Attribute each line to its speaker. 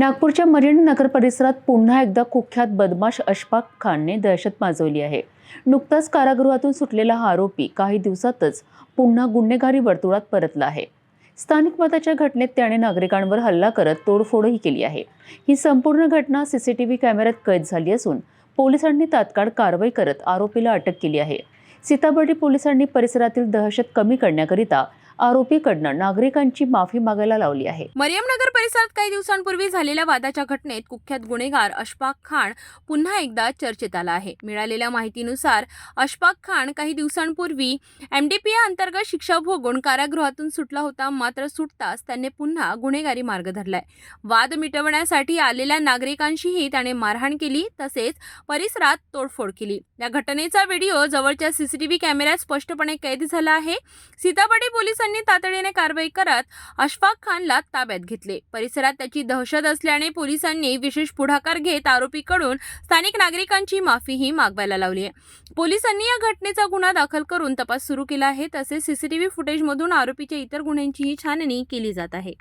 Speaker 1: नागपूरच्या मरीन नगर परिसरात पुन्हा एकदा कुख्यात बदमाश अशफाक खानने दहशत माजवली आहे. नुकताच कारागृहातून सुटलेला हा आरोपी काही दिवसातच पुन्हा गुन्हेगारी वर्तुळात परतला आहे. स्थानिक मताच्या घटनेत त्याने नागरिकांवर हल्ला करत तोडफोडही केली आहे. ही संपूर्ण घटना सीसीटीव्ही कॅमेऱ्यात कैद झाली असून पोलिसांनी तात्काळ कारवाई करत आरोपीला अटक केली आहे. सीताबर्डी पोलिसांनी परिसरातील दहशत कमी करण्याकरिता आरोपीकडनं नागरिकांची माफी मागायला लावली आहे.
Speaker 2: मरियमनगर परिसरात काही दिवसांपूर्वी झालेल्या वादाच्या घटनेत कुख्यात गुन्हेगार अशफाक खान पुन्हा एकदा चर्चेत आला आहे. मिळालेल्या माहितीनुसार अशफाक खान काही दिवसांपूर्वी एमडीपीए अंतर्गत शिक्षा भोगून कारागृहातून सुटला होता मात्र सुटताच त्याने पुन्हा गुन्हेगारी मार्ग धरलाय. वाद मिटवण्यासाठी आलेल्या नागरिकांशीही त्याने मारहाण केली तसेच परिसरात तोडफोड केली. या घटनेचा व्हिडिओ जवळच्या सीसीटीव्ही कॅमेऱ्यात स्पष्टपणे कैद झाला आहे. सीताबर्डी पोलिसांनी तातडीने कारवाई करत अशफाक खानला ताब्यात घेतले. परिसरात त्याची दहशत असल्याने पोलिसांनी विशेष पुढाकार घेत आरोपीकडून स्थानिक नागरिकांची माफीही मागवायला लावली आहे. पोलिसांनी या घटनेचा गुन्हा दाखल करून तपास सुरू केला आहे. तसेच सीसीटीव्ही फुटेजमधून आरोपीच्या इतर गुन्ह्यांचीही छाननी केली जात आहे.